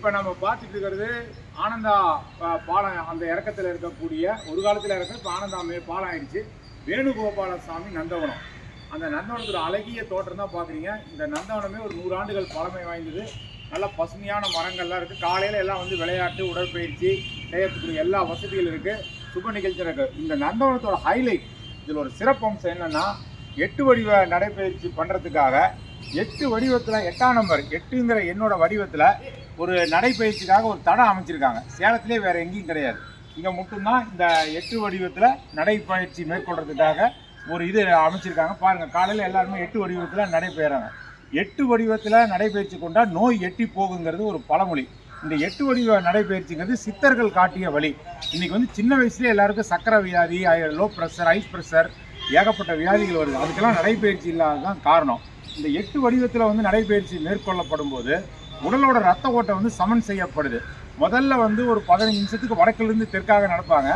இப்போ நம்ம பார்த்துட்டு இருக்கிறது ஆனந்தா பாலம் அந்த இறக்கத்தில் இருக்கக்கூடிய ஒரு காலத்தில் இருக்க இப்போ ஆனந்தா மே பாலம் ஆயிடுச்சு வேணுகோபால சாமி நந்தவனம். அந்த நந்தவனத்தோட அழகிய தோற்றம் தான் பார்க்குறீங்க. இந்த நந்தவனமே ஒரு நூறு ஆண்டுகள் பழமை வாய்ந்தது. நல்ல பசுமையான மரங்கள்லாம் இருக்குது காலையில் எல்லாம் வந்து விளையாட்டு உடற்பயிற்சி செய்யறதுக்குரிய எல்லா வசதிகளும் இருக்குது சுப நிகழ்ச்சி இருக்குது இந்த நந்தவனத்தோட ஹைலைட் இதில் ஒரு சிறப்பம்சம் என்னென்னா எட்டு வடிவ நடைப்பயிற்சி பண்ணுறதுக்காக எட்டு வடிவத்தில் எட்டாம் நம்பர் எட்டுங்கிற என்னோட வடிவத்தில் ஒரு நடைப்பயிற்சிக்காக ஒரு தடம் அமைச்சிருக்காங்க. சேலத்திலே வேறு எங்கேயும் கிடையாது. இங்கே மட்டும்தான் இந்த எட்டு வடிவத்தில் நடைப்பயிற்சி மேற்கொள்றதுக்காக ஒரு இது அமைச்சிருக்காங்க. பாருங்கள் காலையில் எல்லாருமே எட்டு வடிவத்தில் நடைபெறாங்க. எட்டு வடிவத்தில் நடைபயிற்சி கொண்டால் நோய் எட்டி போகுங்கிறது ஒரு பழமொழி. இந்த எட்டு வடிவ நடைபயிற்சிங்கிறது சித்தர்கள் காட்டிய வழி. இன்றைக்கி வந்து சின்ன வயசுலேயே எல்லாருக்கும் சக்கரை வியாதி லோ ப்ரெஷர் ஐஸ் ப்ரெஷர் ஏகப்பட்ட வியாதிகள் வருது. அதுக்கெல்லாம் நடைபயிற்சி இல்லாததான் காரணம். இந்த எட்டு வடிவத்தில் வந்து நடைபயிற்சி மேற்கொள்ளப்படும் போது உடலோட ரத்த ஓட்டம் வந்து சமன் செய்யப்படுது. முதல்ல வந்து ஒரு பதினஞ்சு நிமிஷத்துக்கு வடக்கிலிருந்து தெற்காக நடப்பாங்க.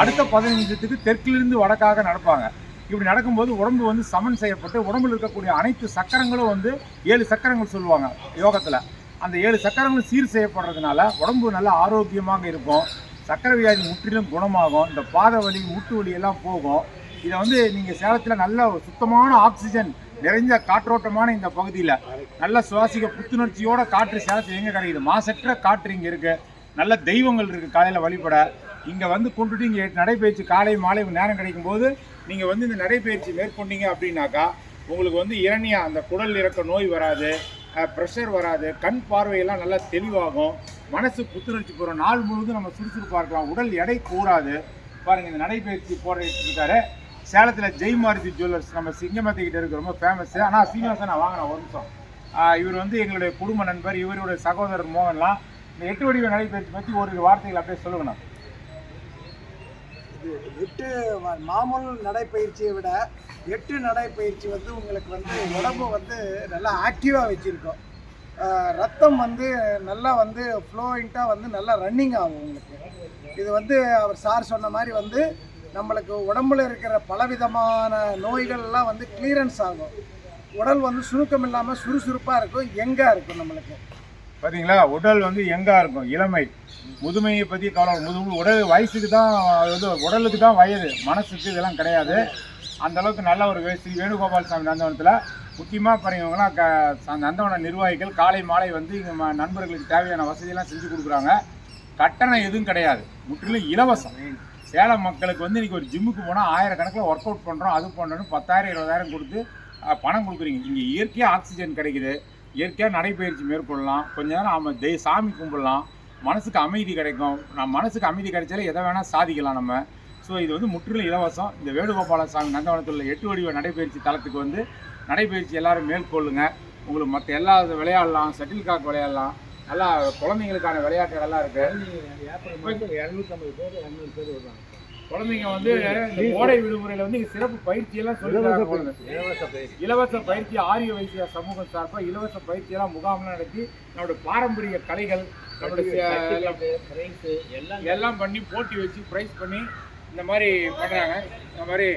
அடுத்த பதினஞ்சு நிமிஷத்துக்கு தெற்கிலிருந்து வடக்காக நடப்பாங்க. இப்படி நடக்கும்போது உடம்பு வந்து சமன் செய்யப்பட்டு உடம்புல இருக்கக்கூடிய அனைத்து சக்கரங்களும் வந்து ஏழு சக்கரங்கள் சொல்லுவாங்க யோகத்தில். அந்த ஏழு சக்கரங்களும் சீர் செய்யப்படுறதுனால உடம்பு நல்லா ஆரோக்கியமாக இருக்கும். சக்கரை வியாதி முற்றிலும் குணமாகும். இந்த பாத வலி முட்டு வலி எல்லாம் போகும். இதை வந்து நீங்கள் சேலத்தில் நல்ல ஒரு சுத்தமான ஆக்சிஜன் நிறைஞ்ச காற்றோட்டமான இந்த பகுதியில் நல்ல சுவாசிக்க புத்துணர்ச்சியோட காற்று சேலத்தில் எங்கே கிடைக்குது? மாசற்ற காற்று இங்கே இருக்குது நல்ல தெய்வங்கள் இருக்குது காலையில் வழிபட. இங்கே வந்து கொண்டுட்டு இங்கே நடைபயிற்சி காலை மாலை நேரம் கிடைக்கும் போது நீங்கள் வந்து இந்த நடைபயிற்சி மேற்கொண்டீங்க அப்படின்னாக்கா உங்களுக்கு வந்து இரணியா அந்த குடல் இறக்க நோய் வராது ப்ரெஷர் வராது கண் பார்வையெல்லாம் நல்லா தெளிவாகும் மனசு புத்துணர்ச்சி போகிறோம் நாள் முழுவதும் நம்ம சுறுசுறுப்பாக இருக்கலாம். உடல் எடை கூடாது பாருங்கள் இந்த நடைபயிற்சி போடுறது இருக்காரு சேலத்தில் ஜெய் மாருதி ஜுவல்லர்ஸ் நம்ம சிங்கமத்திக்கிட்ட இருக்கு ரொம்ப ஃபேமஸ் ஆனால் சீனிவாசன் நான் வாங்கினேன் ஒரு நிமிஷம். இவர் வந்து எங்களுடைய குடும்ப நண்பர் இவருடைய சகோதரர் மோகன்லாம். இந்த எட்டு வடிவ நடைபயிற்சி பற்றி ஒரு வார்த்தைகள் அப்படியே சொல்லுங்கண்ணா. இது எட்டு மாமூல் நடைப்பயிற்சியை விட எட்டு நடைப்பயிற்சி வந்து உங்களுக்கு வந்து உடம்பு வந்து நல்லா ஆக்டிவாக வச்சுருக்கோம். ரத்தம் வந்து நல்லா வந்து ஃப்ளோயிண்ட்டாக வந்து நல்லா ரன்னிங் ஆகும் உங்களுக்கு. இது வந்து அவர் சார் சொன்ன மாதிரி வந்து நம்மளுக்கு உடம்புல இருக்கிற பலவிதமான நோய்கள்லாம் வந்து கிளியரன்ஸ் ஆகும். உடல் வந்து சுருக்கம் இல்லாமல் சுறுசுறுப்பாக இருக்கும் எங்காக இருக்கும் நம்மளுக்கு? பார்த்தீங்களா உடல் வந்து எங்காக இருக்கும்? இளமை. முதுமையை பற்றி கவலை முது உடல் வயசுக்கு தான் அது வந்து உடலுக்கு தான் வயது. மனசுக்கு இதெல்லாம் கிடையாது. அந்த அளவுக்கு நல்ல ஒரு வே- ஸ்ரீ வேணுகோபால் சாமி நந்தவனத்தில் முக்கியமாக பாருங்கலாம் க அந்த நந்தவன நிர்வாகிகள் காலை மாலை வந்து இங்கே நண்பர்களுக்கு தேவையான வசதியெல்லாம் செஞ்சு கொடுக்குறாங்க. கட்டணம் எதுவும் கிடையாது. முற்றிலும் இலவசம். சேலம் மக்களுக்கு வந்து இன்றைக்கி ஒரு ஜிம்முக்கு போனால் ஆயிரக்கணக்கில் ஒர்க் அவுட் பண்ணுறோம் அது பண்ணுறோன்னு பத்தாயிரம் இருபதாயிரம் கொடுத்து பணம் கொடுக்குறீங்க. இங்கே இயற்கையாக ஆக்சிஜன் கிடைக்குது. இயற்கையாக நடைப்பயிற்சி மேற்கொள்ளலாம். கொஞ்ச நேரம் நம்ம தெய் சாமி கும்பிடலாம். மனசுக்கு அமைதி கிடைக்கும். நம்ம மனசுக்கு அமைதி கிடைச்சாலே எதை வேணால் சாதிக்கலாம் நம்ம. ஸோ இது வந்து முற்றிலும் இலவசம். இந்த வேணுகோபால சாமி நந்தவனத்தில் உள்ள எட்டு வடிவ நடைப்பயிற்சி தளத்துக்கு வந்து நடைப்பயிற்சி எல்லாரும் மேற்கொள்ளுங்க. உங்களுக்கு மற்ற எல்லா விளையாடலாம் ஷட்டில் காக் விளையாடலாம். நல்லா குழந்தைங்களுக்கான விளையாட்டுகள்லாம் இருக்குது குழந்தைங்க வந்து கோடை விடுமுறையில் வந்து சிறப்பு பயிற்சி எல்லாம் சொல்லி இலவச பயிற்சி. ஆரிய வைசிய சமூகம் சார்பாக இலவச பயிற்சியெல்லாம் முகாம்லாம் நடத்தி நம்மளுடைய பாரம்பரிய கலைகள் நம்மளுடைய எல்லாம் எல்லாம் பண்ணி போட்டி வச்சு ப்ரைஸ் பண்ணி இந்த மாதிரி பண்ணுறாங்க இந்த மாதிரி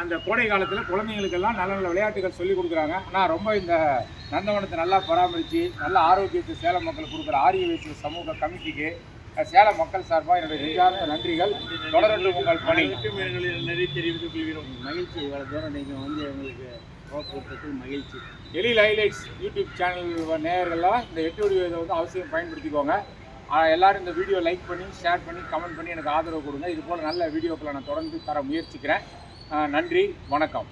அந்த கோடை காலத்தில் குழந்தைங்களுக்கெல்லாம் நல்ல நல்ல விளையாட்டுகள் சொல்லி கொடுக்குறாங்க. ஆனால் ரொம்ப இந்த நந்தவனத்தை நல்லா பராமரித்து நல்ல ஆரோக்கியத்தை சேலம் மக்கள் கொடுக்குற ஆரிய வைசிய சமூக கமிட்டிக்கு சேலம் மக்கள் சார்பாக என்னுடைய நெஞ்சார்ந்த நன்றிகள். தொடரட்டும் உங்கள் பணி. நிறைய தெரிவித்துக் கொள்கிறோம். மகிழ்ச்சி. இவ்வளவு தூரம் நீங்கள் வந்து எங்களுக்கு போக்குவரத்துக்கு மகிழ்ச்சி. எழில் ஹைலைட்ஸ் யூடியூப் சேனல் நேயர்கள்லாம் இந்த எட்டு இதை வந்து அவசியம் பயன்படுத்திக்கோங்க. எல்லாரும் இந்த வீடியோ லைக் பண்ணி ஷேர் பண்ணி கமெண்ட் பண்ணி எனக்கு ஆதரவு கொடுங்க. இது போல் நல்ல வீடியோக்களை நான் தொடர்ந்து தர முயற்சிக்கிறேன். நன்றி வணக்கம்.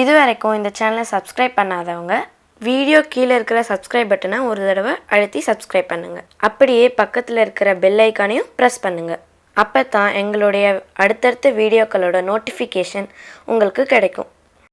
இது வரைக்கும் இந்த சேனலை சப்ஸ்கிரைப் பண்ணாதவங்க வீடியோ கீழே இருக்கிற சப்ஸ்கிரைப் பட்டனை ஒரு தடவை அழுத்தி சப்ஸ்கிரைப் பண்ணுங்கள் அப்படியே பக்கத்தில் இருக்கிற பெல் ஐக்கானையும் ப்ரெஸ் பண்ணுங்கள் அப்போ தான் எங்களுடைய அடுத்தடுத்த வீடியோக்களோட நோட்டிஃபிகேஷன் உங்களுக்கு கிடைக்கும்.